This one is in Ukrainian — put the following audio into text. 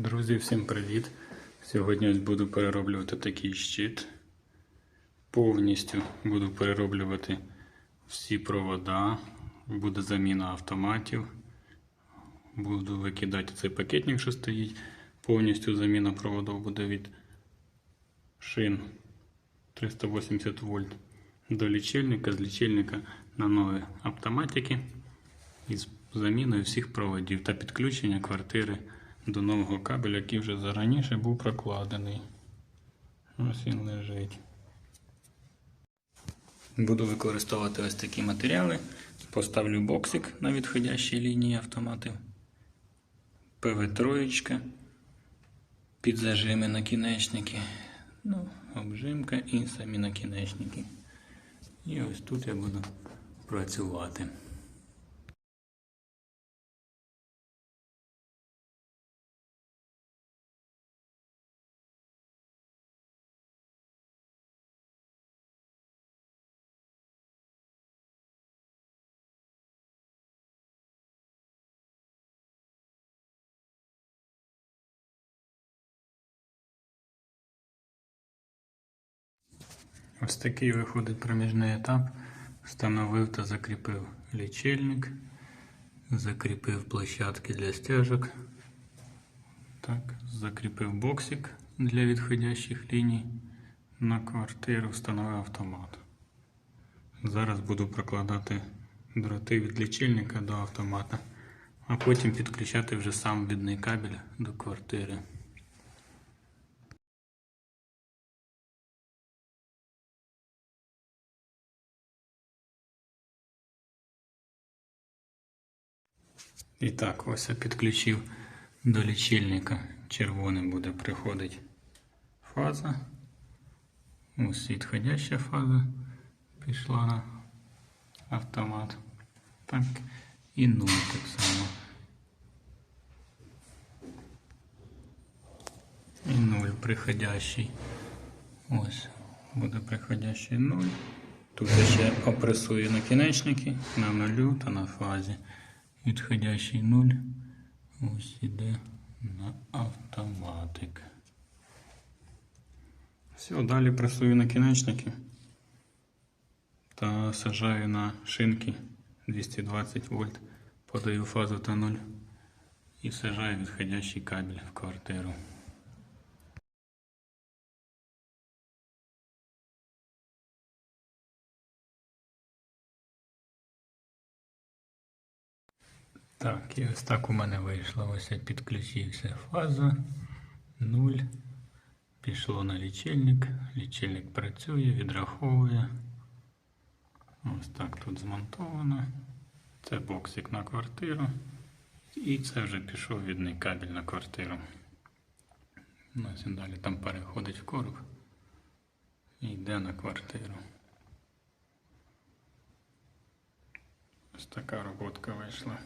Друзі, всім привіт! Сьогодні ось буду перероблювати такий щит. Повністю буду перероблювати всі провода, буде заміна автоматів. Буду викидати цей пакетник, що стоїть. Повністю заміна проводів буде від шин 380 вольт до лічильника, з лічильника на нові автоматики із заміною всіх проводів та підключення квартири до нового кабеля, який вже зараніше був прокладений. Ось він лежить. Буду використовувати ось такі матеріали. Поставлю боксик на відходящій лінії автоматів. ПВ-3, підзажими накінечники, ну, обжимка і самі накінечники. І ось тут я буду працювати. Ось такий виходить проміжний етап. Встановив та закріпив лічильник, закріпив площадки для стяжок. Так, закріпив боксик для відходящих ліній на квартиру, встановив автомат. Зараз буду прокладати дроти від лічильника до автомата, а потім підключати вже сам відний кабель до квартири. І так, ось я підключив до лічильника. Червоним буде приходити фаза. Ось відходяща фаза пішла на автомат. Так, і нуль так само. І нуль приходящий. Ось буде приходящий нуль. Тут ще опресую накінечники на нулю та на фазі. Відходящий нуль. Ось іде на автоматик. Все, далі пресую накінечники та сажаю на шинки 220 вольт, подаю фазу та 0 і сажаю відходящий кабель в квартиру. Так, і ось так у мене вийшло. Ось я підключився фаза 0. Пішло на лічильник. Лічильник працює, відраховує. Ось так тут змонтовано. Це боксик на квартиру. І це вже пішов відний кабель на квартиру. Ось він далі там переходить в короб і йде на квартиру. Ось така роботка вийшла.